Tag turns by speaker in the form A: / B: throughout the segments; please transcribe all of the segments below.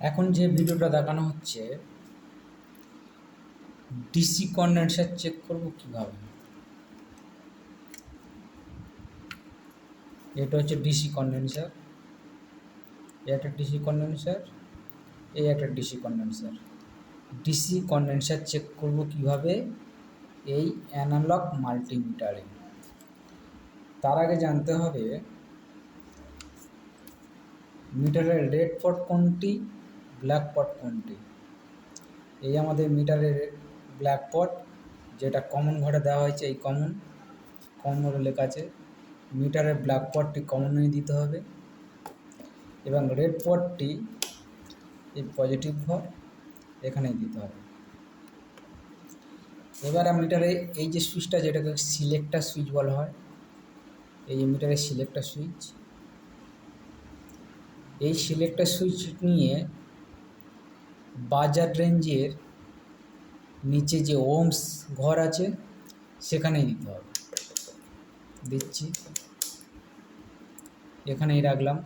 A: এখন যে ভিডিওটা দেখানো হচ্ছে ডিসি কন্ডেন্সার চেক করব কীভাবে? এটা হচ্ছে ডিসি কন্ডেন্সার এই একটা ডিসি কন্ডেন্সার এই একটা DC condenser DC condenser check করব কীভাবে? এই অ্যানালগ মাল্টিমিটারে তার আগে জানতে হবে মিটারের রেড পট কোনটি? ব্ল্যাক পট কোনটি? এই আমাদের মিটারের ব্ল্যাক পট যেটা কমন ঘরে দেওয়া হয়েছে, এই কমন কমন ঘরে লেখা আছে, মিটারের ব্ল্যাক পটটি কমনই দিতে হবে, এবং রেড পটটি এই পজিটিভ ঘর এখানেই দিতে হবে। এবার মিটারে এই যে সুইচটা যেটাকে সিলেক্টার সুইচ বলা হয়, এই যে মিটারের সিলেক্টার সুইচ এই সিলেক্টার সুইচ নিয়ে বাজার রেঞ্জের নিচে যে ওমস ঘর আছে, সেখানেই দিতে হবে। দিচ্ছি। এখানেই রাখলাম।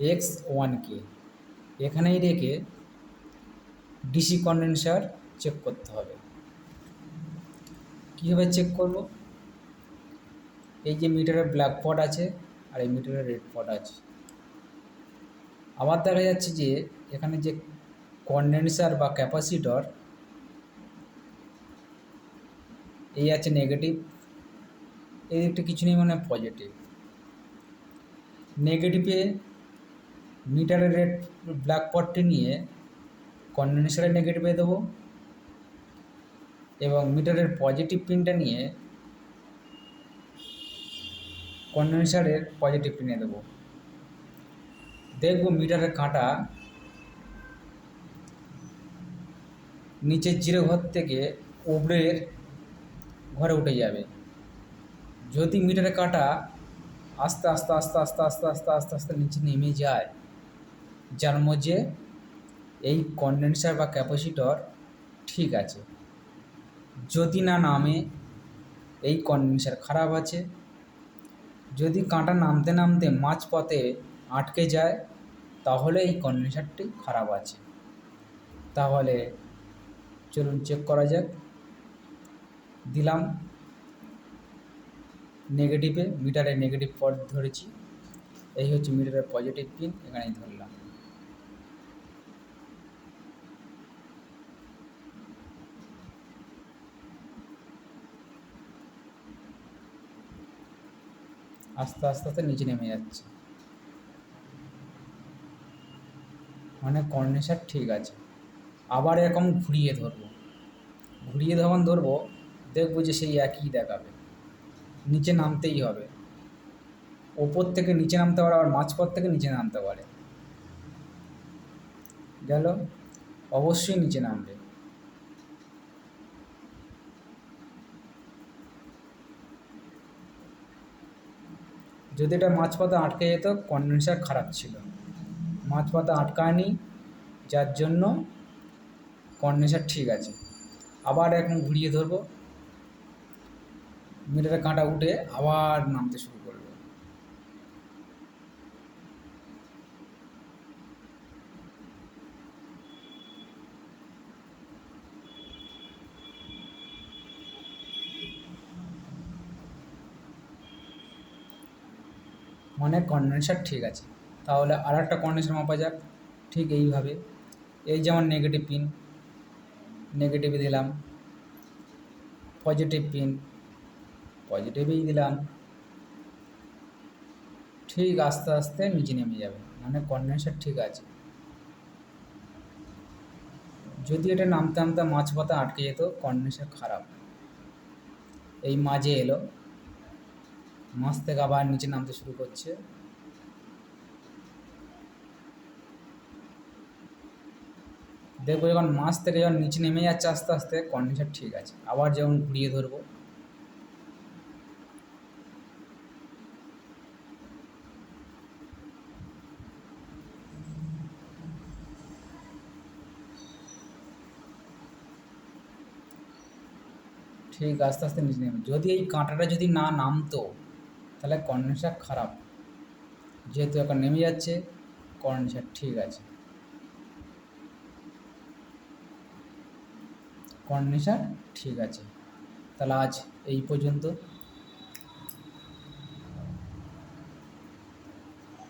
A: এক্স ওয়ান কে এখানেই রেখে ডিসি কন্ডেন্সার চেক করতে হবে। কীভাবে চেক করব? এই যে মিটারের ব্ল্যাক পট আছে আর এই মিটারের রেড পট আছে। আবার দেখা যাচ্ছে যে এখানে যে কন্ডেন্সার বা ক্যাপাসিটর এই আছে নেগেটিভ এই দিকটা কিছু নেই মানে পজিটিভ নেগেটিভে মিটারের রেড ব্ল্যাক পটটি নিয়ে কন্ডেন্সারের নেগেটিভে দেবো এবং মিটারের পজিটিভ পিনটা নিয়ে কন্ডেন্সারের পজিটিভ পিনে দেবো। দেখব মিটারের কাঁটা নিচের জিরো ঘর থেকে উপরের ঘরে উঠে যাবে। যদি মিটারের কাঁটা আস্তে আস্তে আস্তে আস্তে আস্তে আস্তে আস্তে আস্তে নিচে নেমে যায়, যার মধ্যে এই কন্ডেন্সার বা ক্যাপাসিটর ঠিক আছে। যদি না নামে, এই কন্ডেন্সার খারাপ আছে। যদি কাঁটা নামতে নামতে মাঝপথে আটকে যায়, তাহলে এই কন্ডেন্সারটি খারাপ আছে। তাহলে চলুন চেক করা যাক। দিলাম। নেগেটিভে মিটারে নেগেটিভ পট ধরেছি। এই হচ্ছে মিটারের পজিটিভ পিন এখানেই ধরলাম। আস্তে আস্তে আস্তে নিচে নেমে যাচ্ছে। মানে কন্ডেন্সার ঠিক আছে। আবার এরকম ঘুরিয়ে ধরবো। ঘুরিয়ে যখন ধরবো, দেখব যে সেই একই দেখাবে। নিচে নামতেই হবে। ওপর থেকে নিচে নামতে পারে, আবার মাঝপথ থেকে নিচে নামতে পারে। গেল? অবশ্যই নিচে নামবে। যদি এটা মাঝপথে আটকে যেত কন্ডেন্সার খারাপ ছিল। মাছ মাঝপথে আটকায়নি, যার জন্য কন্ডেন্সার ঠিক আছে। আবার এখন ঘুরিয়ে ধরবো। মিটারের কাঁটা উঠে আবার নামতে শুরু করবে। মানে কন্ডেন্সার ঠিক আছে। তাহলে আর একটা কন্ডেন্সার মাপা যাক। ঠিক এইভাবে। এই যেমন নেগেটিভ পিন নেগেটিভে দিলাম পজিটিভ পিন পজিটিভেই দিলাম। ঠিক আস্তে আস্তে নিচে নেমে যাবে মানে কন্ডেন্সার ঠিক আছে। যদি এটা নামতে নামতে মাঝপথে আটকে যেত কন্ডেন্সার খারাপ। এই মাঝে এলো, মাছ থেকে আবার নিচে নামতে শুরু করছে। দেখব যখন মাছ থেকে যখন নিচে নেমে যাচ্ছে আস্তে আস্তে কন্ডিশন ঠিক আছে। আবার যেমন ঘুরিয়ে ধরবো। ঠিক আস্তে আস্তে নিচে নেমে। যদি এই কাঁটাটা যদি না নামতো, তাহলে কন্ডেন্সার খারাপ। যেহেতু এখন নেমে যাচ্ছে কন্ডেন্সার ঠিক আছে। কন্ডেন্সার ঠিক আছে। তাহলে আজ এই পর্যন্ত।